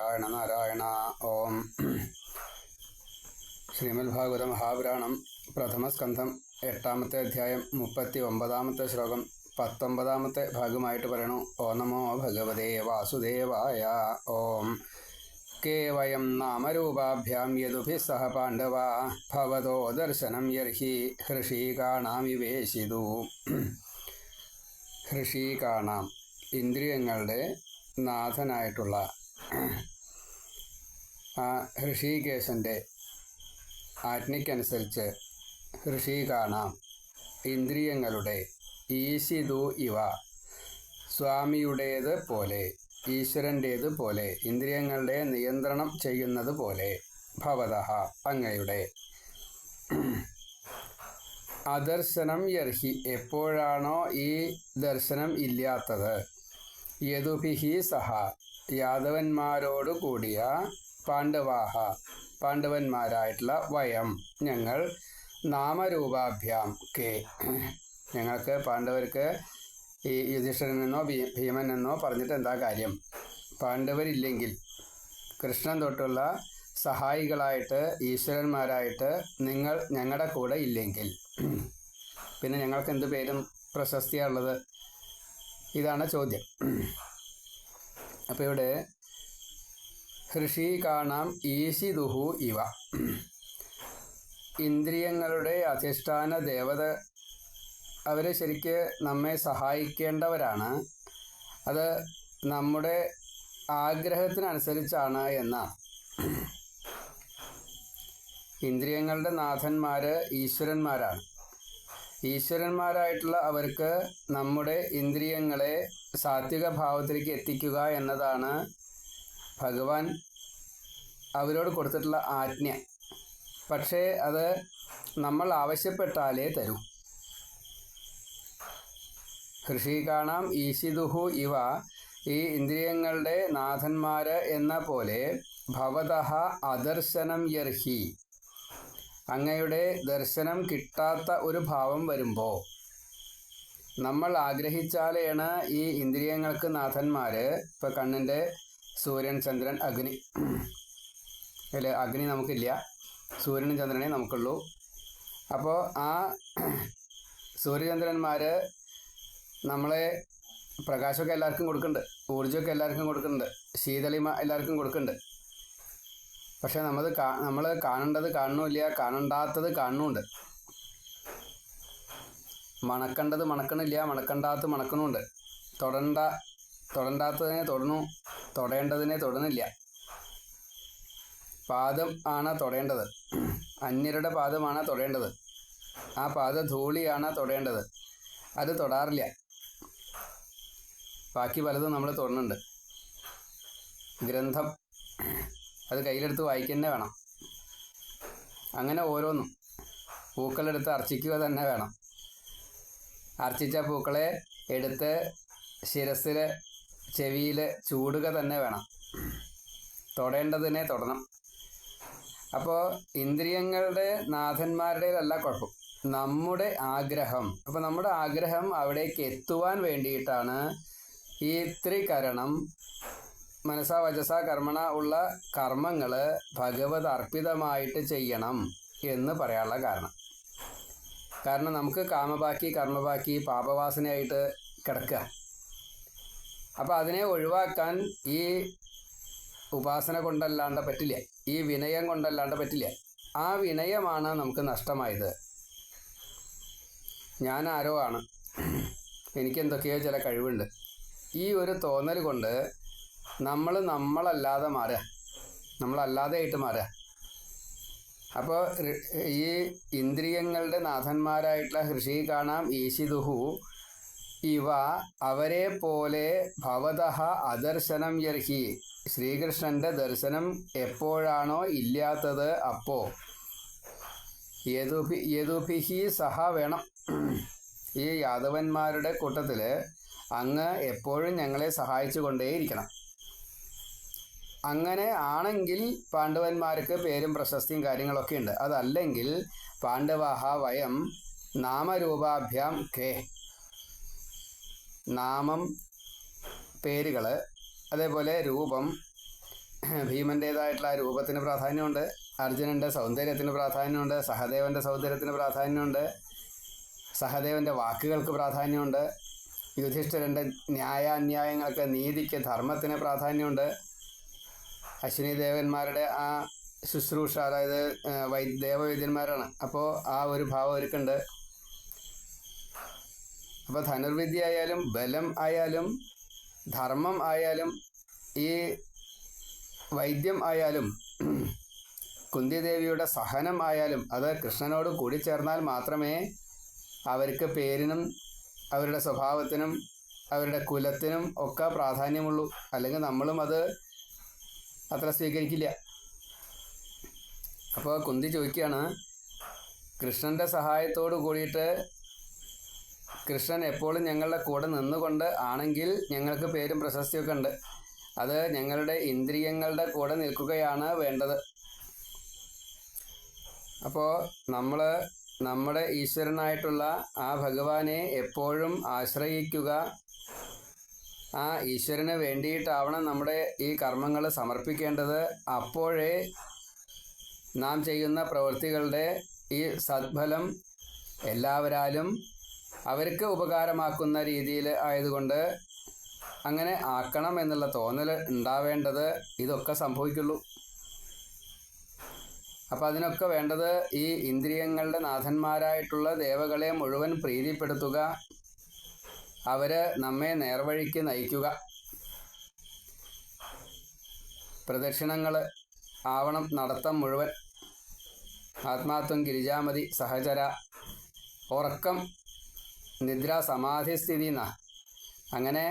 നാരായണ നാരായണ ഓം. ശ്രീമദ്ഭാഗവത മഹാപുരാണം പ്രഥമസ്കന്ധം എട്ടാമത്തെ അധ്യായം മുപ്പത്തി ഒമ്പതാമത്തെ ശ്ലോകം പത്തൊമ്പതാമത്തെ ഭാഗമായിട്ട് പറയണു. ഓ നമോ ഭഗവതേ വാസുദേവായ ഓം. കേവയം നാമരൂപാഭ്യാം യദുഭിः സഹ പാണ്ഡവ ഭവതോ ദർശനം യർഹി ഹൃഷീകാണാമിവേശിതു ഹൃഷീകാണാം ഇന്ദ്രിയങ്ങളുടെ നാഥനായിട്ടുള്ള ഹൃഷീകേശന്റെ ആജ്ഞയ്ക്കനുസരിച്ച് ഹൃഷീകാണാം ഇന്ദ്രിയങ്ങളുടെ ഈശിതു ഇവ. സ്വാമിയുടേത് പോലെ ഈശ്വരന്റേത് പോലെ ഇന്ദ്രിയങ്ങളുടെ നിയന്ത്രണം ചെയ്യുന്നത് പോലെ ഭവത അങ്ങയുടെ. അദർശനം യർഹി. എപ്പോഴാണോ ഈ ദർശനം ഇല്ലാത്തത്. യദുഭിഹി സഹ. യാദവന്മാരോടു കൂടിയ പാണ്ഡവാഹ പാണ്ഡവന്മാരായിട്ടുള്ള വയം. ഞങ്ങൾ നാമരൂപാഭ്യാം കെ. ഞങ്ങൾക്ക് പാണ്ഡവർക്ക് ഈ യുധിഷ്ഠിരനെന്നോ ഭീ എന്നോ പറഞ്ഞിട്ട് എന്താ കാര്യം? പാണ്ഡവരില്ലെങ്കിൽ കൃഷ്ണൻ തൊട്ടുള്ള സഹായികളായിട്ട് ഈശ്വരന്മാരായിട്ട് നിങ്ങൾ ഞങ്ങളുടെ കൂടെ ഇല്ലെങ്കിൽ. പിന്നെ ഞങ്ങൾക്ക് എന്ത് പേരും പ്രശസ്തിയാണുള്ളത് ഇതാണ് ചോദ്യം. അപ്പോൾ ഇവിടെ ഹൃഷി കാണാം ഈശിദുഹു ഇവ. ഇന്ദ്രിയങ്ങളുടെ അധിഷ്ഠാന ദേവത അവർ ശരിക്ക് നമ്മെ സഹായിക്കേണ്ടവരാണ്. അത് നമ്മുടെ ആഗ്രഹത്തിനനുസരിച്ചാണ് എന്നാണ്. ഇന്ദ്രിയങ്ങളുടെ നാഥന്മാർ ഈശ്വരന്മാരാണ്. ഈശ്വരന്മാരായിട്ടുള്ള അവർക്ക് നമ്മുടെ ഇന്ദ്രിയങ്ങളെ സാത്വിക ഭാവത്തിലേക്ക് എത്തിക്കുക എന്നതാണ് ഭഗവാൻ അവരോട് കൊടുത്തിട്ടുള്ള ആജ്ഞ. പക്ഷേ അത് നമ്മൾ ആവശ്യപ്പെട്ടാലേ തരൂ. ഹൃഷീകാണാം ഈശിതുഹു ഇവ ഈ ഇന്ദ്രിയങ്ങളുടെ നാഥന്മാര് എന്ന പോലെ ഭവതഹ അദർശനം യർഹി. അങ്ങയുടെ ദർശനം കിട്ടാത്ത ഒരു ഭാവം വരുമ്പോൾ നമ്മൾ ആഗ്രഹിച്ചാലാണ് ഈ ഇന്ദ്രിയങ്ങൾക്ക് നാഥന്മാർ ഇപ്പം കണ്ണിന്റെ സൂര്യൻ ചന്ദ്രൻ അഗ്നി. അല്ല? അഗ്നി നമുക്കില്ല. സൂര്യനും ചന്ദ്രനെ നമുക്കുള്ളൂ. അപ്പോൾ ആ സൂര്യചന്ദ്രന്മാർ നമ്മളെ പ്രകാശമൊക്കെ എല്ലാവർക്കും കൊടുക്കുന്നുണ്ട്. ഊർജമൊക്കെ എല്ലാവർക്കും കൊടുക്കുന്നുണ്ട്. ശീതളിമ എല്ലാവർക്കും കൊടുക്കുന്നുണ്ട്. പക്ഷേ നമ്മൾ കാ നമ്മൾ കാണേണ്ടത് കാണുന്നില്ല കാണണ്ടാത്തത് കാണുന്നുണ്ട്. മണക്കേണ്ടത് മണക്കണില്ല മണക്കണ്ടാത്തത് മണക്കണുണ്ട്. തൊടണ്ട തൊടണ്ടാത്തതിനെ തൊടണു. തൊടേണ്ടതിനെ തൊടുന്നില്ല. പാദം ആണ് തൊടേണ്ടത്. അന്യരുടെ പാദമാണ് തൊടേണ്ടത്. ആ പാദ ധൂളിയാണ് തൊടേണ്ടത്. അത് തൊടാറില്ല. ബാക്കി പലതും നമ്മൾ തൊടുന്നുണ്ട്. ഗ്രന്ഥം അത് കയ്യിലെടുത്ത് വായിക്കുക വേണം. അങ്ങനെ ഓരോന്നും. പൂക്കളെടുത്ത് അർച്ചിക്കുക തന്നെ വേണം. അർച്ചിച്ച പൂക്കളെ എടുത്ത് ശിരസിൽ ചെവിയിൽ ചൂടുക തന്നെ വേണം. തൊടേണ്ടതിനെ തൊടണം. അപ്പോൾ ഇന്ദ്രിയങ്ങളുടെ നാഥന്മാരുടേതല്ല കുഴപ്പം. നമ്മുടെ ആഗ്രഹം. അപ്പോൾ നമ്മുടെ ആഗ്രഹം അവിടേക്ക് എത്തുവാൻ വേണ്ടിയിട്ടാണ് ഈ ത്രികരണം മനസ്സാ വചസ കർമ്മണ ഉള്ള കർമ്മങ്ങൾ ഭഗവത് അർപ്പിതമായിട്ട് ചെയ്യണം എന്ന് പറയാനുള്ള കാരണം. കാരണം നമുക്ക് കാമബാക്കി കർമ്മബാക്കി പാപവാസനയായിട്ട് കിടക്കുക. അപ്പോൾ അതിനെ ഒഴിവാക്കാൻ ഈ ഉപാസന കൊണ്ടല്ലാണ്ട് പറ്റില്ല. ഈ വിനയം കൊണ്ടല്ലാണ്ട് പറ്റില്ല. ആ വിനയമാണ് നമുക്ക് നഷ്ടമായത്. ഞാൻ ആരോ ആണ്. എനിക്ക് എന്തൊക്കെയോ ചില കഴിവുണ്ട്. ഈ ഒരു തോന്നൽ കൊണ്ട് നമ്മൾ നമ്മളല്ലാതെ മാറുക. നമ്മളല്ലാതെ ആയിട്ട് മാറുക. അപ്പോൾ ഈ ഇന്ദ്രിയങ്ങളുടെ നാഥന്മാരായിട്ടുള്ള ഹൃഷി കാണാം ഈശിതുഹു ഇവ അവരെ പോലെ ഭവതഃ അദർശനം യർഹി. ശ്രീകൃഷ്ണന്റെ ദർശനം എപ്പോഴാണോ ഇല്ലാത്തത് അപ്പോ. യദുഭി യദുഭിഹി സഹ വേണം. ഈ യാദവന്മാരുടെ കൂട്ടത്തിൽ അങ്ങ് എപ്പോഴും ഞങ്ങളെ സഹായിച്ചു കൊണ്ടേയിരിക്കണം. അങ്ങനെ ആണെങ്കിൽ പാണ്ഡവന്മാർക്ക് പേരും പ്രശസ്തിയും കാര്യങ്ങളൊക്കെ ഉണ്ട്. അതല്ലെങ്കിൽ പാണ്ഡവാഹ വയം നാമരൂപാഭ്യാം കെ. നാമം പേരുകൾ അതേപോലെ രൂപം ഭീമന്റേതായിട്ടുള്ള രൂപത്തിന് പ്രാധാന്യമുണ്ട്. അർജുനന്റെ സൗന്ദര്യത്തിന് പ്രാധാന്യമുണ്ട്. സഹദേവന്റെ സൗന്ദര്യത്തിന് പ്രാധാന്യമുണ്ട്. സഹദേവന്റെ വാക്കുകൾക്ക് പ്രാധാന്യമുണ്ട്. യുധിഷ്ഠിരന്റെ ന്യായാന്യായങ്ങൾക്ക് നീതിക്ക് ധർമ്മത്തിന് പ്രാധാന്യമുണ്ട്. അശ്വിനി ദേവന്മാരുടെ ആ ശുശ്രൂഷ അതായത് വൈ ദേവവൈദ്യന്മാരാണ്. അപ്പോൾ ആ ഒരു ഭാവം ഒരുക്കുണ്ട് അപ്പോൾ ധനുർവിദ്യ ആയാലും ബലം ആയാലും ധർമ്മം ആയാലും ഈ വൈദ്യം ആയാലും കുന്തിദേവിയുടെ സഹനം ആയാലും അത് കൃഷ്ണനോട് കൂടി ചേർന്നാൽ മാത്രമേ അവർക്ക് പേരിനും അവരുടെ സ്വഭാവത്തിനും അവരുടെ കുലത്തിനും ഒക്കെ പ്രാധാന്യമുള്ളൂ. അല്ലെങ്കിൽ നമ്മളും അത് അത്ര സ്വീകരിക്കില്ല. അപ്പോൾ കുന്തി ചോദിക്കുകയാണ് കൃഷ്ണന്റെ സഹായത്തോട് കൂടിയിട്ട് കൃഷ്ണൻ എപ്പോഴും ഞങ്ങളുടെ കൂടെ നിന്നുകൊണ്ട് ആണെങ്കിൽ ഞങ്ങൾക്ക് പേരും പ്രശസ്തിയൊക്കെ ഉണ്ട്. അത് ഞങ്ങളുടെ ഇന്ദ്രിയങ്ങളുടെ കൂടെ നിൽക്കുകയാണ് വേണ്ടത്. അപ്പോൾ നമ്മൾ നമ്മുടെ ഈശ്വരനായിട്ടുള്ള ആ ഭഗവാനെ എപ്പോഴും ആശ്രയിക്കുക. ആ ഈശ്വരന് വേണ്ടിയിട്ടാവണം നമ്മുടെ ഈ കർമ്മങ്ങൾ സമർപ്പിക്കേണ്ടത്. അപ്പോഴേ നാം ചെയ്യുന്ന പ്രവൃത്തികളുടെ ഈ സദ്ഫലം എല്ലാവരാലും അവർക്ക് ഉപകാരമാക്കുന്ന രീതിയിൽ ആയതുകൊണ്ട് അങ്ങനെ ആക്കണം എന്നുള്ള തോന്നൽ ഉണ്ടാവേണ്ടത് ഇതൊക്കെ സംഭവിക്കുള്ളൂ. അപ്പം അതിനൊക്കെ വേണ്ടത് ഈ ഇന്ദ്രിയങ്ങളുടെ നാഥന്മാരായിട്ടുള്ള ദേവകളെ മുഴുവൻ പ്രീതിപ്പെടുത്തുക. അവർ നമ്മെ നേർവഴിക്ക് നയിക്കുക. പ്രദക്ഷിണങ്ങൾ ആവണം നടത്തം മുഴുവൻ. ആത്മാത്വം ഗിരിജാമതി സഹചര. ഉറക്കം നിദ്ര സമാധിസ്ഥിതി എന്ന അങ്ങനെ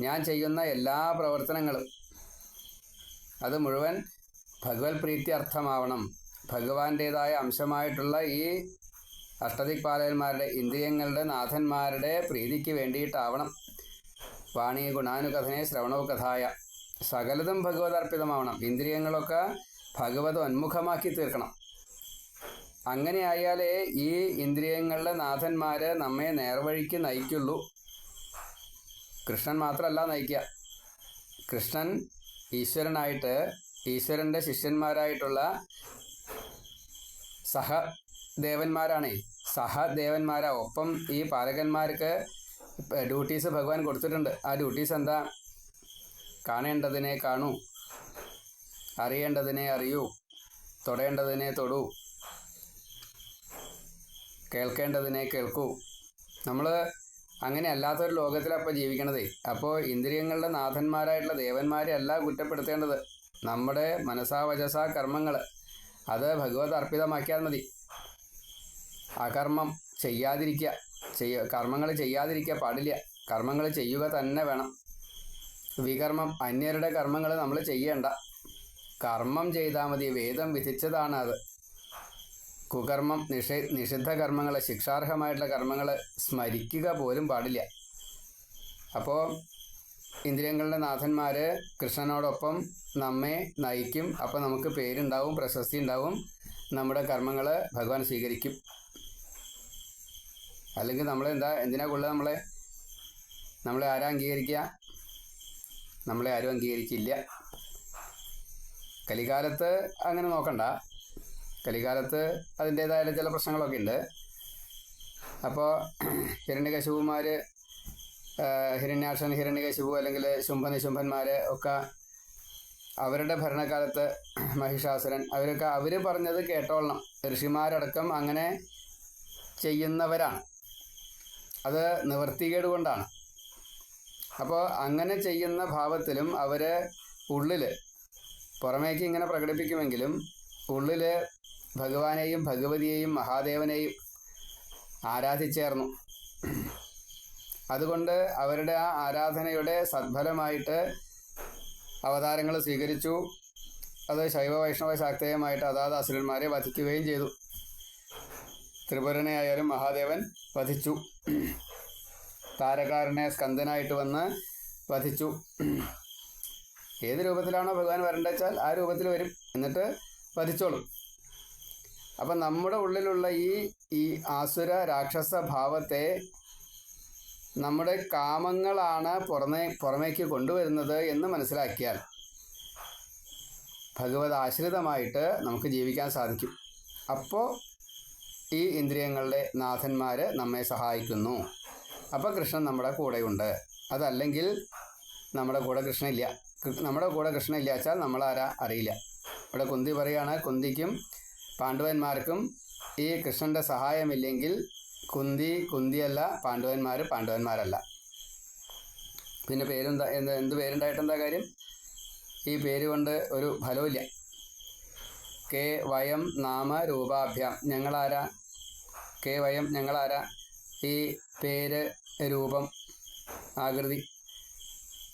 ഞാൻ ചെയ്യുന്ന എല്ലാ പ്രവർത്തനങ്ങളും അത് മുഴുവൻ ഭഗവത് പ്രീതി അർത്ഥമാവണം. ഭഗവാന്റേതായ അംശമായിട്ടുള്ള ഈ അഷ്ടദിക്പാലകന്മാരുടെ ഇന്ദ്രിയങ്ങളുടെ നാഥന്മാരുടെ പ്രീതിക്ക് വേണ്ടിയിട്ടാവണം. വാണി ഗുണാനുകഥനെ ശ്രവണോകഥായ കഥായ. സകലതും ഭഗവത് അർപ്പിതമാവണം ഇന്ദ്രിയങ്ങളൊക്കെ ഭഗവത് ഉന്മുഖമാക്കി തീർക്കണം. അങ്ങനെ ആയാലേ ഈ ഇന്ദ്രിയങ്ങളുടെ നാഥന്മാര് നമ്മെ നേർവഴിക്ക് നയിക്കുള്ളൂ. കൃഷ്ണൻ മാത്രമല്ല നയിക്കുക. കൃഷ്ണൻ ഈശ്വരനായിട്ട് ഈശ്വരന്റെ ശിഷ്യന്മാരായിട്ടുള്ള സഹദേവന്മാരാണേ. സഹദേവന്മാരാ. ഒപ്പം ഈ പാലകന്മാർക്ക് ഡ്യൂട്ടീസ് ഭഗവാൻ കൊടുത്തിട്ടുണ്ട്. ആ ഡ്യൂട്ടീസ് എന്താ? കാണേണ്ടതിനെ കാണൂ അറിയേണ്ടതിനെ അറിയൂ തൊടേണ്ടതിനെ തൊടൂ. കേൾക്കേണ്ടതിനെ കേൾക്കൂ. നമ്മൾ അങ്ങനെ അല്ലാത്തൊരു ലോകത്തിലാണ് ഇപ്പോൾ ജീവിക്കണതേ. അപ്പോൾ ഇന്ദ്രിയങ്ങളുടെ നാഥന്മാരായിട്ടുള്ള ദേവന്മാരെ അല്ല കുറ്റപ്പെടുത്തേണ്ടത് നമ്മുടെ മനസാ വചസാ കർമ്മങ്ങൾ അത് ഭഗവത് അർപ്പിതമാക്കിയാൽ മതി. അകർമ്മം ചെയ്യാതിരിക്കുക ചെയ്യ കർമ്മങ്ങൾ ചെയ്യാതിരിക്കുക പാടില്ല. കർമ്മങ്ങൾ ചെയ്യുക തന്നെ വേണം. വികർമ്മം അന്യരുടെ കർമ്മങ്ങൾ നമ്മൾ ചെയ്യേണ്ട. കർമ്മം ചെയ്താൽ മതി. വേദം വിധിച്ചതാണ് അത്. കുകർമ്മം നിഷേ നിഷിദ്ധ കർമ്മങ്ങൾ ശിക്ഷാർഹമായിട്ടുള്ള കർമ്മങ്ങൾ സ്മരിക്കുക പോലും പാടില്ല. അപ്പോൾ ഇന്ദ്രിയങ്ങളുടെ നാഥന്മാർ കൃഷ്ണനോടൊപ്പം നമ്മെ നയിക്കും. അപ്പോൾ നമുക്ക് പേരുണ്ടാവും പ്രശസ്തി ഉണ്ടാവും. നമ്മുടെ കർമ്മങ്ങൾ ഭഗവാൻ സ്വീകരിക്കും. അല്ലെങ്കിൽ നമ്മളെന്താ എന്തിനാ കൊള്ളുക നമ്മളെ? നമ്മളെ ആരാ അംഗീകരിക്കുക. നമ്മളെ ആരും അംഗീകരിക്കില്ല. കലികാലത്ത് അങ്ങനെ നോക്കണ്ട. കലികാലത്ത് അതിന്റേതായ ചില പ്രശ്നങ്ങളൊക്കെ ഉണ്ട്. അപ്പോൾ ഹിരണ്യകശുപുമാർ ഹിരണ്യാക്ഷൻ ഹിരണ്യകശിപു അല്ലെങ്കിൽ ശുംഭനിശുംഭന്മാർ ഒക്കെ അവരുടെ ഭരണകാലത്ത് മഹിഷാസുരൻ അവരൊക്കെ അവർ പറഞ്ഞത് കേട്ടോളണം. ഋഷിമാരടക്കം അങ്ങനെ ചെയ്യുന്നവരാണ്. അത് നിവർത്തികേട് കൊണ്ടാണ്. അപ്പോൾ അങ്ങനെ ചെയ്യുന്ന ഭാവത്തിലും അവർ ഉള്ളിൽ പുറമേക്ക് ഇങ്ങനെ പ്രകടിപ്പിക്കുമെങ്കിലും ഉള്ളിൽ ഭഗവാനെയും ഭഗവതിയെയും മഹാദേവനെയും ആരാധിച്ചേർന്നു. അതുകൊണ്ട് അവരുടെ ആ ആരാധനയുടെ സദ്ഫലമായിട്ട് അവതാരങ്ങൾ സ്വീകരിച്ചു. അത് ശൈവ വൈഷ്ണവ ശാക്തേയമായിട്ട് അതാത് അസുരന്മാരെ വധിക്കുകയും ചെയ്തു. ത്രിപുരനെ ആയാലും മഹാദേവൻ വധിച്ചു. താരകാരനെ സ്കന്ദനായിട്ട് വന്ന് വധിച്ചു. ഏത് രൂപത്തിലാണോ ഭഗവാൻ വരേണ്ടത് ആ രൂപത്തിൽ വരും. എന്നിട്ട് വധിച്ചോളും. അപ്പം നമ്മുടെ ഉള്ളിലുള്ള ഈ ഈ ആസുര രാക്ഷസ ഭാവത്തെ നമ്മുടെ കാമങ്ങളാണ് പുറമേ പുറമേക്ക് കൊണ്ടുവരുന്നത് എന്ന് മനസ്സിലാക്കിയാൽ ഭഗവത് ആശ്രിതമായിട്ട് നമുക്ക് ജീവിക്കാൻ സാധിക്കും. അപ്പോൾ ഈ ഇന്ദ്രിയങ്ങളുടെ നാഥന്മാർ നമ്മെ സഹായിക്കുന്നു. അപ്പോൾ കൃഷ്ണൻ നമ്മുടെ കൂടെയുണ്ട്. അതല്ലെങ്കിൽ നമ്മുടെ കൂടെ കൃഷ്ണൻ ഇല്ല നമ്മുടെ കൂടെ കൃഷ്ണൻ ഇല്ല വെച്ചാൽ നമ്മളാരാ അറിയില്ല. ഇവിടെ കുന്തി പറയുകയാണ് കുന്തിക്കും പാണ്ഡവന്മാർക്കും ഈ കൃഷ്ണന്റെ സഹായമില്ലെങ്കിൽ കുന്തി കുന്തിയല്ല പാണ്ഡവന്മാർ പാണ്ഡവന്മാരല്ല. പിന്നെ പേരെന്താ എന്ത് എന്ത് പേരുണ്ടായിട്ട് എന്താ കാര്യം? ഈ പേര് കൊണ്ട് ഒരു ഫലവുമില്ല കെ വയം നാമ രൂപാഭ്യാം. ഞങ്ങളാരാ? കെ വയം ഞങ്ങളാരാ? ഈ പേര് രൂപം ആകൃതി.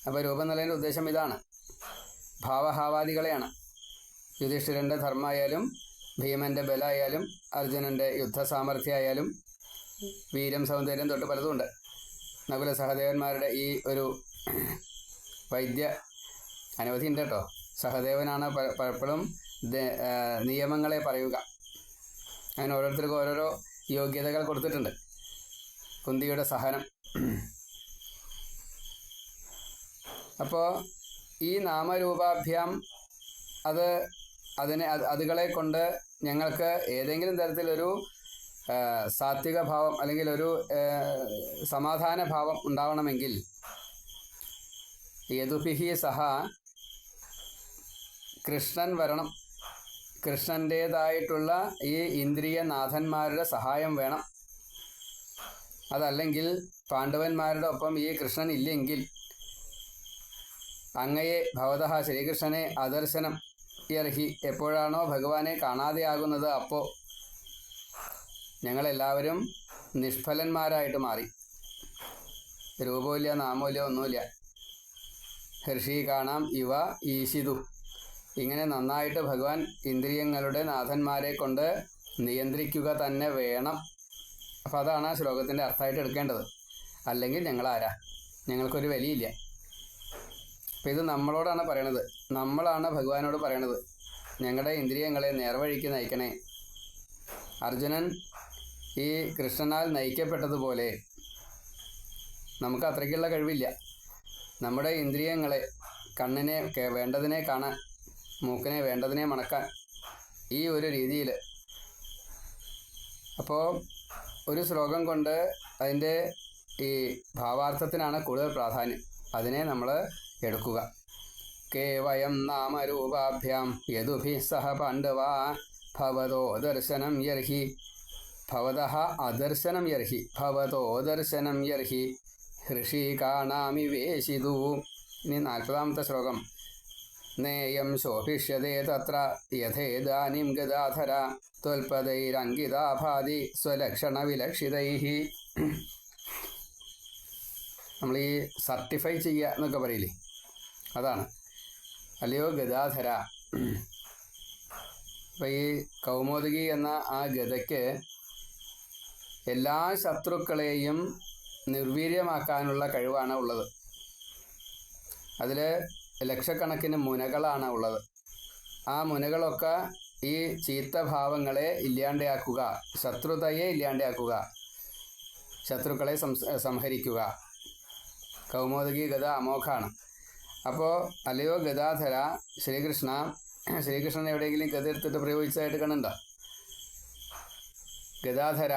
അപ്പോൾ രൂപം എന്നുള്ളതിന്റെ ഉദ്ദേശം ഇതാണ്. ഭാവഹാവാദികളെയാണ്. യുധിഷ്ഠിരന്റെ ധർമ്മമായാലും ഭീമന്റെ ബലമായാലും അർജുനന്റെ യുദ്ധ സാമർഥ്യമായാലും വീരം സൗന്ദര്യം തൊട്ട് പലതുമുണ്ട് നകുല സഹദേവന്മാരുടെ ഈ ഒരു വൈദ്യ അനവധി ഉണ്ട് കേട്ടോ. സഹദേവനാണ് പലപ്പോഴും നിയമങ്ങളെ പറയുക. അങ്ങനെ ഓരോരുത്തർക്കും ഓരോരോ യോഗ്യതകൾ കൊടുത്തിട്ടുണ്ട്. കുന്തിയുടെ സഹനം. അപ്പോൾ ഈ നാമരൂപാഭ്യാം അത് അതിനെ അതുകളെ കൊണ്ട് ഞങ്ങൾക്ക് ഏതെങ്കിലും തരത്തിലൊരു സാത്വിക ഭാവം അല്ലെങ്കിൽ ഒരു സമാധാന ഭാവം ഉണ്ടാവണമെങ്കിൽ യദുഭിഹി സഹ കൃഷ്ണൻ വരണം. കൃഷ്ണന്റേതായിട്ടുള്ള ഈ ഇന്ദ്രിയനാഥന്മാരുടെ സഹായം വേണം. അതല്ലെങ്കിൽ പാണ്ഡവന്മാരുടെ ഒപ്പം ഈ കൃഷ്ണൻ ഇല്ലെങ്കിൽ അങ്ങയെ ഭഗവത ശ്രീകൃഷ്ണനെ അദർശനം യർഹി എപ്പോഴാണോ ഭഗവാനെ കാണാതെയാകുന്നത് അപ്പോൾ ഞങ്ങളെല്ലാവരും നിഷ്ഫലന്മാരായിട്ട് മാറി. രൂപമില്ല നാമമില്ല ഒന്നുമില്ല ഹർഷി കാണാം ഇവ ഈശിതു. ഇങ്ങനെ നന്നായിട്ട് ഭഗവാൻ ഇന്ദ്രിയങ്ങളുടെ നാഥന്മാരെ കൊണ്ട് നിയന്ത്രിക്കുക തന്നെ വേണം. അപ്പോൾ അതാണ് ആ ശ്ലോകത്തിന്റെ അർത്ഥമായിട്ട് എടുക്കേണ്ടത്. അല്ലെങ്കിൽ ഞങ്ങളാരാ? ഞങ്ങൾക്കൊരു വിലയില്ല. അപ്പം ഇത് നമ്മളോടാണ് പറയണത്. നമ്മളാണ് ഭഗവാനോട് പറയണത്. ഞങ്ങളുടെ ഇന്ദ്രിയങ്ങളെ നേർവഴിക്ക് നയിക്കണേ. അർജുനൻ ഈ കൃഷ്ണനാൽ നയിക്കപ്പെട്ടതുപോലെ നമുക്ക് അത്രയ്ക്കുള്ള കഴിവില്ല. നമ്മുടെ ഇന്ദ്രിയങ്ങളെ കണ്ണിനെ വേണ്ടതിനെ കാണാൻ മൂക്കിനെ വേണ്ടതിനെ മണക്കാൻ ഈ ഒരു രീതിയിൽ അപ്പോൾ ഒരു ശ്ലോകം കൊണ്ട് അതിന്റെ ഈ ഭാവാർത്ഥത്തിനാണ് കൂടുതൽ പ്രാധാന്യം. അതിനെ നമ്മൾ എടുക്കുക. കേവയം നാമരൂപാഭ്യാം. യദുഭി സഹ പാണ്ഡവാ ഭവതോ ദർശനം യർഹി. ഭവത അദർശനം യർഹി. ഭവതോ ദർശനം യർഹി. ഹൃഷീകാണാമി വേശിതു ഇനി നാൽപ്പതാമത്തെ ശ്ലോകം. നേയം ശോഭിഷ്യതേ തത്ര. യഥേദാനിം ഗദാധര. ത്വൽപതൈരങ്കിതാഭാതി സ്വലക്ഷണവിലക്ഷിതൈ. നമ്മൾ ഈ സർട്ടിഫൈ ചെയ്യുക എന്നൊക്കെ പറയില്ലേ? അതാണ്. അല്ലയോ ഗദാധര. അപ്പം ഈ കൗമോദകി എന്ന ആ ഗതയ്ക്ക് എല്ലാ ശത്രുക്കളെയും നിർവീര്യമാക്കാനുള്ള കഴിവാണ് ഉള്ളത്. അതിൽ ലക്ഷക്കണക്കിന് മുനകളാണ് ഉള്ളത്. ആ മുനകളൊക്കെ ഈ ചീത്തഭാവങ്ങളെ ഇല്ലാണ്ടാക്കുക ശത്രുതയെ ഇല്ലാണ്ടാക്കുക ശത്രുക്കളെ സംഹരിക്കുക. കൗമോദകി ഗത അമോഘാണ്. അപ്പോൾ അല്ലയോ ഗദാധര ശ്രീകൃഷ്ണ ശ്രീകൃഷ്ണൻ എവിടെയെങ്കിലും ഗത എടുത്തിട്ട് പ്രയോഗിച്ചതായിട്ട് കണ്ടുണ്ടോ ഗദാധര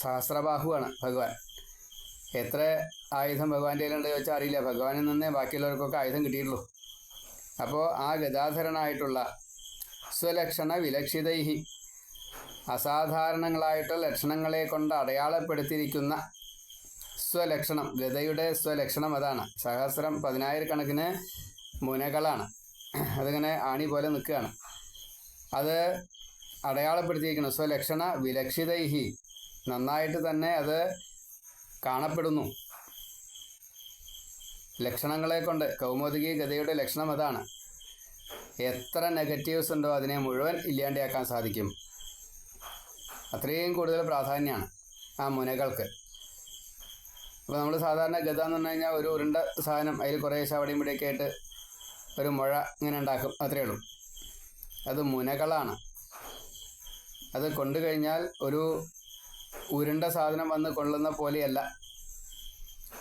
സഹസ്രബാഹുവാണ് ഭഗവാൻ. എത്ര ആയുധം ഭഗവാന്റെ കയ്യിലുണ്ട് ചോദിച്ചാൽ അറിയില്ല. ഭഗവാനിൽ നിന്നേ ബാക്കിയുള്ളവർക്കൊക്കെ ആയുധം കിട്ടിയിട്ടുള്ളൂ. അപ്പോൾ ആ ഗദാധരനായിട്ടുള്ള സ്വലക്ഷണ വിലക്ഷിതൈഹി അസാധാരണങ്ങളായിട്ടുള്ള ലക്ഷണങ്ങളെ കൊണ്ട് അടയാളപ്പെടുത്തിയിരിക്കുന്ന സ്വലക്ഷണം. ഗതയുടെ സ്വലക്ഷണം അതാണ്. സഹസ്രം പതിനായിരക്കണക്കിന് മുനകളാണ്. അതിങ്ങനെ ആണി പോലെ നിൽക്കുകയാണ്. അത് അടയാളപ്പെടുത്തിയിരിക്കുന്നു. സ്വലക്ഷണ വിലക്ഷിതൈഹി. നന്നായിട്ട് തന്നെ അത് കാണപ്പെടുന്നു. ലക്ഷണങ്ങളെ കൊണ്ട് കൗമുദികി ഗതയുടെ ലക്ഷണം അതാണ്. എത്ര നെഗറ്റീവ്സ് ഉണ്ടോ അതിനെ മുഴുവൻ ഇല്ലാണ്ടാക്കാൻ സാധിക്കും. അത്രയും കൂടുതൽ പ്രാധാന്യമാണ് ആ മുനകൾക്ക്. അപ്പോൾ നമ്മൾ സാധാരണ ഗത എന്ന് പറഞ്ഞു കഴിഞ്ഞാൽ ഒരു ഉരുണ്ട സാധനം അതിൽ കുറേശ്ശെ അവിടെയും ഇവിടെയൊക്കെ ആയിട്ട് ഒരു മുഴ ഇങ്ങനെ ഉണ്ടാക്കും. അത്രയേ ഉള്ളൂ. അത് മുനകളാണ്. അത് കൊണ്ടു കഴിഞ്ഞാൽ ഒരു ഉരുണ്ട സാധനം വന്ന് കൊള്ളുന്ന പോലെയല്ല.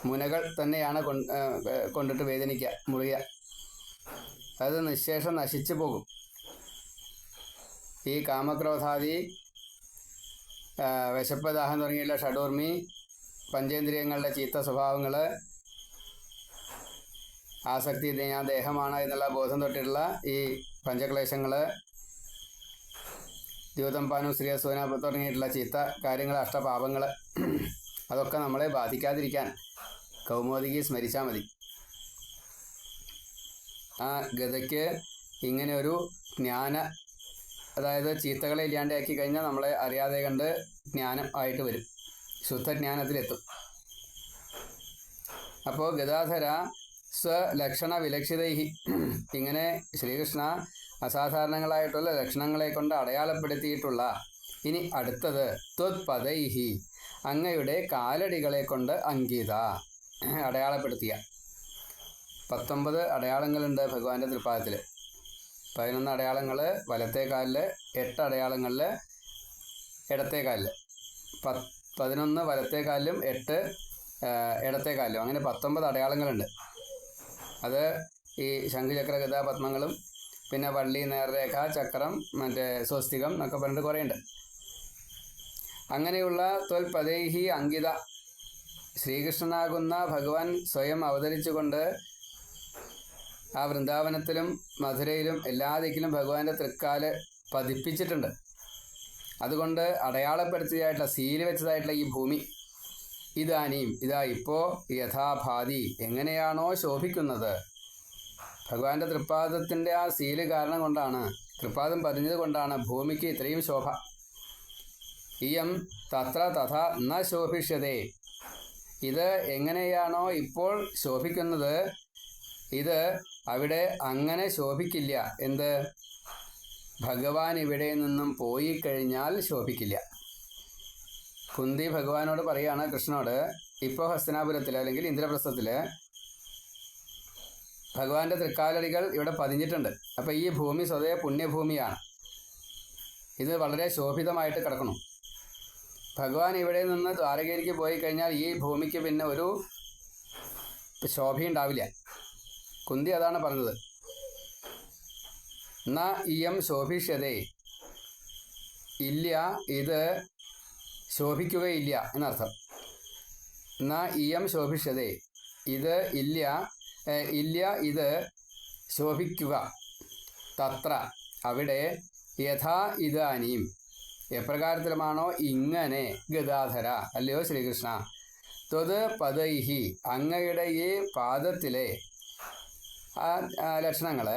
മുനകൾ തന്നെയാണ് കൊണ്ടിട്ട് വേദനിക്കുക മുറിയുക അത് നിശേഷം നശിച്ചു പോകും. ഈ കാമക്രോധാദി ആ, വിശപ്പ് ദാഹം തുടങ്ങിയുള്ള ഷഡൂർമി പഞ്ചേന്ദ്രിയങ്ങളുടെ ചീത്ത സ്വഭാവങ്ങൾ ആസക്തി ഞാൻ ദേഹമാണ് എന്നുള്ള ബോധം തൊട്ടിട്ടുള്ള ഈ പഞ്ചക്ലേശങ്ങൾ ദ്യൂതംപാനു ശ്രീയസൂന തുടങ്ങിയിട്ടുള്ള ചീത്ത കാര്യങ്ങൾ അഷ്ടപാപങ്ങൾ അതൊക്കെ നമ്മളെ ബാധിക്കാതിരിക്കാൻ കൗമുദിക്ക് സ്മരിച്ചാൽ മതി. ആ ഗതയ്ക്ക് ഇങ്ങനെ ഒരു ജ്ഞാന അതായത് ചീത്തകളെ ഇല്ലാണ്ടാക്കി കഴിഞ്ഞാൽ നമ്മളെ അറിയാതെ കണ്ട് ജ്ഞാനം ആയിട്ട് വരും. ശുദ്ധജ്ഞാനത്തിലെത്തും. അപ്പോൾ ഗതാധര സ്വലക്ഷണ വിലക്ഷിതൈഹി ഇങ്ങനെ ശ്രീകൃഷ്ണ അസാധാരണങ്ങളായിട്ടുള്ള ലക്ഷണങ്ങളെ കൊണ്ട് അടയാളപ്പെടുത്തിയിട്ടുള്ള ഇനി അടുത്തത് ത്വത്പദൈഹി. അങ്ങയുടെ കാലടികളെ കൊണ്ട് അങ്കിത. അടയാളപ്പെടുത്തിയ. പത്തൊമ്പത് അടയാളങ്ങളുണ്ട് ഭഗവാന്റെ തൃപ്പാദത്തിൽ പതിനൊന്ന് അടയാളങ്ങൾ വലത്തെ എട്ട് അടയാളങ്ങളിൽ ഇടത്തെ പത്ത് പതിനൊന്ന് വലത്തെ കാലിലും എട്ട് ഇടത്തെ കാലിലും അങ്ങനെ പത്തൊമ്പത് അടയാളങ്ങളുണ്ട്. അത് ഈ ശംഖുചക്ര ഗതാപത്മങ്ങളും പിന്നെ വള്ളി നേർരേഖ ചക്രം മറ്റേ സ്വസ്തികം എന്നൊക്കെ പറഞ്ഞിട്ട് കുറേ ഉണ്ട് അങ്ങനെയുള്ള തൊൽപദേഹി അങ്കിത ശ്രീകൃഷ്ണനാകുന്ന ഭഗവാൻ സ്വയം അവതരിച്ചുകൊണ്ട് ആ വൃന്ദാവനത്തിലും മധുരയിലും എല്ലാ ദിക്കിലും ഭഗവാന്റെ തൃക്കാൽ പതിപ്പിച്ചിട്ടുണ്ട്. അതുകൊണ്ട് അടയാളപ്പെടുത്തിയതായിട്ടുള്ള സീൽ വെച്ചതായിട്ടുള്ള ഈ ഭൂമി ഇതാനിയും ഇതാ ഇപ്പോൾ യഥാഭാതി എങ്ങനെയാണോ ശോഭിക്കുന്നത്. ഭഗവാന്റെ തൃപ്പാദത്തിന്റെ ആ സീൽ കാരണം കൊണ്ടാണ് തൃപ്പാദം പതിഞ്ഞത് കൊണ്ടാണ് ഭൂമിക്ക് ഇത്രയും ശോഭ. ഇയം തത്ര തഥ ന ശോഭിഷ്യതേ. ഇത് എങ്ങനെയാണോ ഇപ്പോൾ ശോഭിക്കുന്നത് ഇത് അവിടെ അങ്ങനെ ശോഭിക്കില്ല. എന്ത്? ഭഗവാൻ ഇവിടെ നിന്നും പോയി കഴിഞ്ഞാൽ ശോഭിക്കില്ല. കുന്തി ഭഗവാനോട് പറയാണ് കൃഷ്ണനോട് ഇപ്പോൾ ഹസ്തനാപുരത്തിൽ അല്ലെങ്കിൽ ഇന്ദ്രപ്രസ്ഥത്തിൽ ഭഗവാന്റെ തൃക്കാലടികൾ ഇവിടെ പതിഞ്ഞിട്ടുണ്ട്. അപ്പം ഈ ഭൂമി സ്വതേ പുണ്യഭൂമിയാണ്. ഇത് വളരെ ശോഭിതമായിട്ട് കിടക്കണം. ഭഗവാൻ ഇവിടെ നിന്ന് ദ്വാരകയിലേക്ക് പോയി കഴിഞ്ഞാൽ ഈ ഭൂമിക്ക് പിന്നെ ഒരു ശോഭയുണ്ടാവില്ല. കുന്തി അതാണ് പറഞ്ഞത്. ന ഇയം ശോഭിഷ്യതേ. ഇല്ല ഇത് ശോഭിക്കുകയില്ല എന്നർത്ഥം. ന ഇയം ശോഭിഷ്യതേ. ഇത് ഇല്ല ഇല്ല ഇത് ശോഭിക്കുക. തത്ര അവിടെ യഥാ ഇതാനീം എപ്രകാരത്തിലുമാണോ ഇങ്ങനെ ഗതാധര അല്ലയോ ശ്രീകൃഷ്ണ? ത്വത് പദൈഹി അങ്ങയുടെ ഈ പാദത്തിലെ ലക്ഷണങ്ങൾ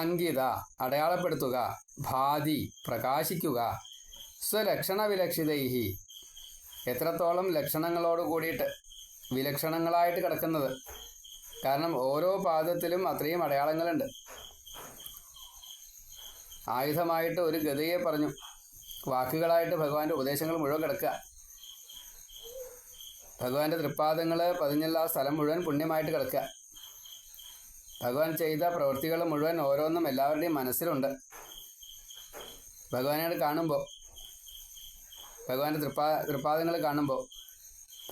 അങ്കിത അടയാളപ്പെടുത്തുക ഭാതി പ്രകാശിക്കുക സ്വലക്ഷണ വിലക്ഷിതൈഹി എത്രത്തോളം ലക്ഷണങ്ങളോട് കൂടിയിട്ട് വിലക്ഷണങ്ങളായിട്ട് കിടക്കുന്നത്? കാരണം ഓരോ പാദത്തിലും അത്രയും അടയാളങ്ങളുണ്ട്. ആയുധമായിട്ട് ഒരു ഗതയെ പറഞ്ഞു വാക്കുകളായിട്ട് ഭഗവാന്റെ ഉപദേശങ്ങൾ മുഴുവൻ കിടക്കുക. ഭഗവാന്റെ തൃപ്പാദങ്ങൾ പതിഞ്ഞുള്ള സ്ഥലം മുഴുവൻ പുണ്യമായിട്ട് കിടക്കുക. ഭഗവാൻ ചെയ്ത പ്രവൃത്തികൾ മുഴുവൻ ഓരോന്നും എല്ലാവരുടെയും മനസ്സിലുണ്ട്. ഭഗവാനെ കാണുമ്പോൾ ഭഗവാന്റെ തൃപ്പാ തൃപ്പാദങ്ങൾ കാണുമ്പോൾ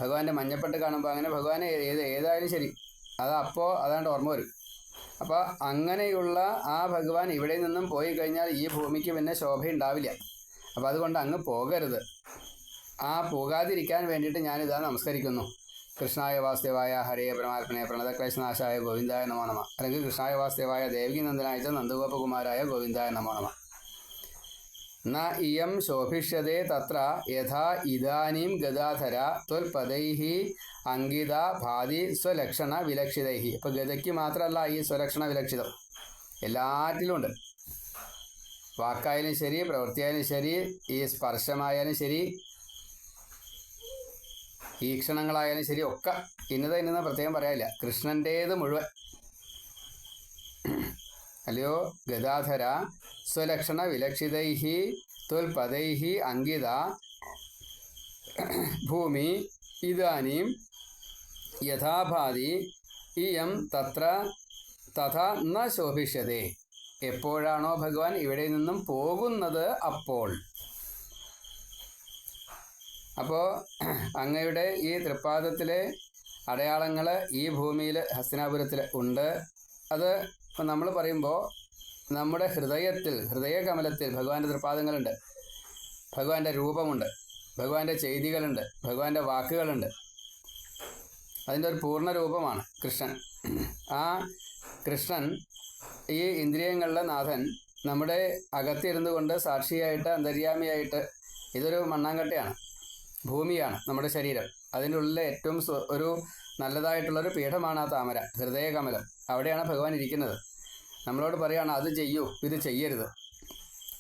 ഭഗവാന്റെ മഞ്ഞപ്പെട്ട് കാണുമ്പോൾ അങ്ങനെ ഭഗവാനെ ഏത് ഏതായാലും ശരി. അത് അപ്പോൾ അതാണ്ട് ഓർമ്മ വരും. അപ്പോൾ അങ്ങനെയുള്ള ആ ഭഗവാൻ ഇവിടെ നിന്നും പോയി കഴിഞ്ഞാൽ ഈ ഭൂമിക്ക് പിന്നെ ശോഭയുണ്ടാവില്ല. അപ്പോൾ അതുകൊണ്ട് അങ്ങ് പോകരുത്. ആ പോകാതിരിക്കാൻ വേണ്ടിയിട്ട് ഞാനിതാ നമസ്കരിക്കുന്നു. കൃഷ്ണായ വാസുദേവായ ഹരേ പരമാത്മനെ പ്രണതക്ലേശനാശായ ഗോവിന്ദായ നമോ നമ. അല്ലെങ്കിൽ കൃഷ്ണായ വാസുദേവായ ദേവകി നന്ദനായ നന്ദഗോപകുമാരായ ഗോവിന്ദായ നമോ നമ. ന ഇയം ശോഭിഷ്യതേ തത്ര യഥാ ഇദാനീം ഗദാധര ത്വൽപദൈഹി അങ്കിത ഭാതി സ്വലക്ഷണ വിലക്ഷിതൈ അപ്പോൾ ഗതയ്ക്ക് മാത്രമല്ല ഈ സ്വലക്ഷണ വിലക്ഷിതം. എല്ലാറ്റിലും ഉണ്ട്. വാക്കായാലും ശരി പ്രവൃത്തിയായാലും ശരി ഈ സ്പർശമായാലും ശരി ഈക്ഷണങ്ങളായാലും ശരി ഒക്കെ ഇന്നത് ഇന്നത് പ്രത്യേകം പറയാനില്ല. കൃഷ്ണന്റേത് മുഴുവൻ. അല്ലയോ ഗദാധര സ്വലക്ഷണ വിലക്ഷിതൈഹി ത്വൽപദൈ അങ്കിത ഭൂമി ഇതാനീം യഥാഭാതി ഇയം തത്ര തഥ ന ശോഭിഷ്യതേ. എപ്പോഴാണോ ഭഗവാൻ ഇവിടെ നിന്നും പോകുന്നത് അപ്പോൾ. അപ്പോൾ അങ്ങയുടെ ഈ തൃപ്പാദത്തിലെ അടയാളങ്ങൾ ഈ ഭൂമിയിൽ ഹസ്തിനാപുരത്തിൽ ഉണ്ട്. അത് നമ്മൾ പറയുമ്പോൾ നമ്മുടെ ഹൃദയത്തിൽ ഹൃദയകമലത്തിൽ ഭഗവാന്റെ തൃപ്പാദങ്ങളുണ്ട്. ഭഗവാന്റെ രൂപമുണ്ട്. ഭഗവാന്റെ ചെയ്തികളുണ്ട്. ഭഗവാന്റെ വാക്കുകളുണ്ട്. അതിന്റെ ഒരു പൂർണ രൂപമാണ് കൃഷ്ണൻ. ആ കൃഷ്ണൻ ഈ ഇന്ദ്രിയങ്ങളിലെ നാഥൻ നമ്മുടെ അകത്തിരുന്നു കൊണ്ട് സാക്ഷിയായിട്ട് അന്തര്യാമിയായിട്ട് ഇതൊരു മണ്ണാങ്കട്ടയാണ്. ഭൂമിയാണ് നമ്മുടെ ശരീരം. അതിന്റെ ഉള്ളിലെ ഏറ്റവും ഒരു നല്ലതായിട്ടുള്ളൊരു പീഠമാണ് ആ താമര ഹൃദയകമലം. അവിടെയാണ് ഭഗവാൻ ഇരിക്കുന്നത്. നമ്മളോട് പറയുകയാണ് അത് ചെയ്യൂ ഇത് ചെയ്യരുത്.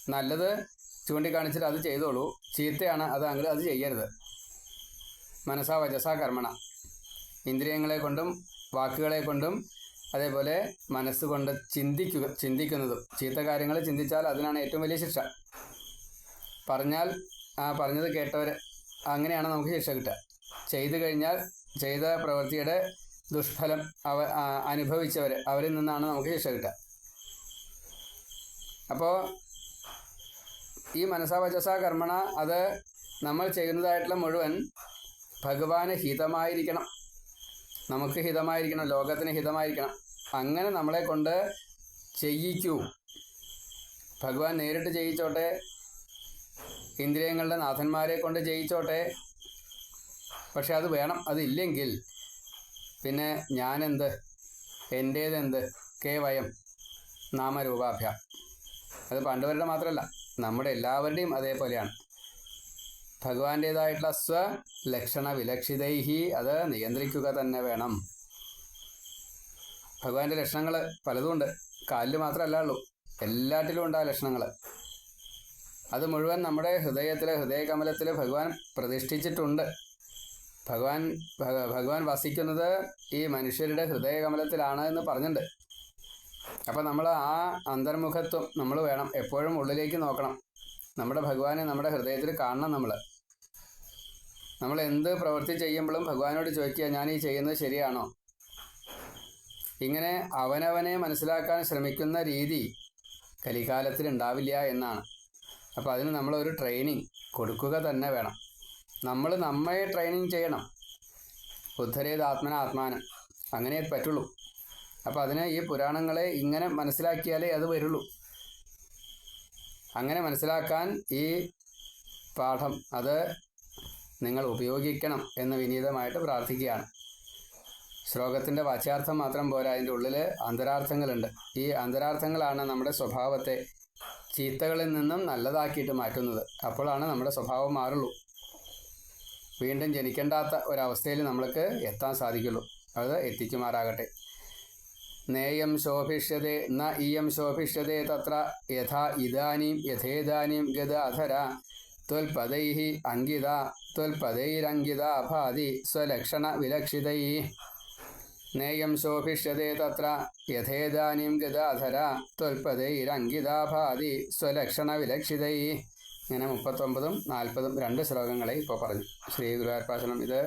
നല്ലത് ചൂണ്ടിക്കാണിച്ചിട്ട് അത് ചെയ്തോളൂ. ചീത്തയാണ് അത് അങ്ങനെ അത് ചെയ്യരുത്. മനസ്സാ വചസാ കർമ്മണ. ഇന്ദ്രിയങ്ങളെ കൊണ്ടും വാക്കുകളെ കൊണ്ടും അതേപോലെ മനസ്സുകൊണ്ട് ചിന്തിക്കുക ചിന്തിക്കുന്നതും. ചീത്ത കാര്യങ്ങൾ ചിന്തിച്ചാൽ അതിനാണ് ഏറ്റവും വലിയ ശിക്ഷ. പറഞ്ഞാൽ ആ പറഞ്ഞത് കേട്ടവർ അങ്ങനെയാണ് നമുക്ക് ശിക്ഷ കിട്ടുക. ചെയ്തു കഴിഞ്ഞാൽ ചെയ്ത പ്രവൃത്തിയുടെ ദുഷ്ഫലം അവ അനുഭവിച്ചവർ അവരിൽ നിന്നാണ് നമുക്ക് ശിക്ഷ കിട്ടുക. അപ്പോൾ ഈ മനസാവചസ വചസ കർമ്മണ അത് നമ്മൾ ചെയ്യുന്നതായിട്ടുള്ള മുഴുവൻ ഭഗവാന് ഹിതമായിരിക്കണം. നമുക്ക് ഹിതമായിരിക്കണം ലോകത്തിന് ഹിതമായിരിക്കണം. അങ്ങനെ നമ്മളെ കൊണ്ട് ചെയ്യിക്കൂ. ഭഗവാൻ നേരിട്ട് ചെയ്യിച്ചോട്ടെ ഇന്ദ്രിയങ്ങളുടെ നാഥന്മാരെ കൊണ്ട് ജയിച്ചോട്ടെ. പക്ഷെ അത് വേണം അതില്ലെങ്കിൽ പിന്നെ ഞാനെന്ത്? എന്റേതെന്ത് കേവയം നാമരൂപാഭ്യ. അത് പണ്ടുവരുടെ മാത്രമല്ല നമ്മുടെ എല്ലാവരുടെയും അതേപോലെയാണ്. ഭഗവാന്റേതായിട്ടുള്ള സ്വ ലക്ഷണ വിലക്ഷിതൈഹി അത് നിയന്ത്രിക്കുക തന്നെ വേണം. ഭഗവാന്റെ ലക്ഷണങ്ങൾ പലതുമുണ്ട് കാലിൽ മാത്രമല്ല ഉള്ളൂ. എല്ലാറ്റിലും ഉണ്ട് ആ ലക്ഷണങ്ങൾ അത് മുഴുവൻ നമ്മുടെ ഹൃദയത്തിൽ ഹൃദയകമലത്തിൽ ഭഗവാൻ പ്രതിഷ്ഠിച്ചിട്ടുണ്ട്. ഭഗവാൻ ഭഗ- ഭഗവാൻ വസിക്കുന്നത് ഈ മനുഷ്യരുടെ ഹൃദയകമലത്തിലാണ് എന്ന് പറഞ്ഞിട്ടുണ്ട്. അപ്പം നമ്മൾ ആ അന്തർമുഖത്വം നമ്മൾ വേണം എപ്പോഴും ഉള്ളിലേക്ക് നോക്കണം. നമ്മുടെ ഭഗവാനെ നമ്മുടെ ഹൃദയത്തിൽ കാണണം നമ്മൾ നമ്മൾ എന്ത് പ്രവൃത്തി ചെയ്യുമ്പോഴും ഭഗവാനോട് ചോദിക്കുക ഞാൻ ഈ ചെയ്യുന്നത് ശരിയാണോ? ഇങ്ങനെ അവനവനെ മനസ്സിലാക്കാൻ ശ്രമിക്കുന്ന രീതി കലികാലത്തിൽ ഉണ്ടാവില്ല എന്നാണ്. അപ്പോൾ അതിന് നമ്മളൊരു ട്രെയിനിങ് കൊടുക്കുക തന്നെ വേണം. നമ്മൾ നമ്മെ ട്രെയിനിങ് ചെയ്യണം. ബുദ്ധരേത് ആത്മന ആത്മാനം. അങ്ങനെ പറ്റുള്ളൂ. അപ്പോൾ അതിന് ഈ പുരാണങ്ങളെ ഇങ്ങനെ മനസ്സിലാക്കിയാലേ അത് വരുള്ളൂ. അങ്ങനെ മനസ്സിലാക്കാൻ ഈ പാഠം അത് നിങ്ങൾ ഉപയോഗിക്കണം എന്ന് വിനീതമായിട്ട് പ്രാർത്ഥിക്കുകയാണ്. ശ്ലോകത്തിന്റെ വാച്യാർത്ഥം മാത്രം പോരാ അതിന്റെ ഉള്ളിൽ അന്തരാർത്ഥങ്ങളുണ്ട്. ഈ അന്തരാർത്ഥങ്ങളാണ് നമ്മുടെ സ്വഭാവത്തെ ചീത്തകളിൽ നിന്നും നല്ലതാക്കിയിട്ട് മാറ്റുന്നത്. അപ്പോഴാണ് നമ്മുടെ സ്വഭാവം മാറുള്ളൂ. വീണ്ടും ജനിക്കേണ്ടാത്ത ഒരവസ്ഥയിൽ നമ്മൾക്ക് എത്താൻ സാധിക്കുള്ളൂ. അത് എത്തിക്കുമാറാകട്ടെ. നേയം ശോഭിഷ്യതേ ന ഇയം ശോഭിഷ്യതേ തത്ര യഥാ ഇദാനീം യഥേദാനീം ഗത അധര ത്വൽപദൈ അങ്കിത ത്വൽപദൈരങ്കിത അഭാതി സ്വലക്ഷണ വിലക്ഷിതൈ. നേയം ശോഭിഷ്യതേ തത്ര. യഥേദാനീം ഗതാധര ത്വൽപതൈരങ്കിതാഭാതി സ്വലക്ഷണ വിലക്ഷിതൈ ഇങ്ങനെ മുപ്പത്തൊമ്പതും നാൽപ്പതും രണ്ട് ശ്ലോകങ്ങളെ ഇപ്പോൾ പറഞ്ഞു. ശ്രീ ഗുരുവാർപ്പാശനം ഇത്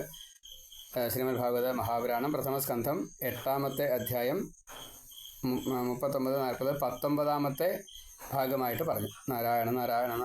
ശ്രീമദ് ഭാഗവത മഹാപുരാണം പ്രഥമ സ്കന്ധം എട്ടാമത്തെ അധ്യായം മുപ്പത്തൊമ്പത് നാൽപ്പത് പത്തൊമ്പതാമത്തെ ഭാഗമായിട്ട് പറഞ്ഞു. നാരായണ നാരായണ നാരായണ.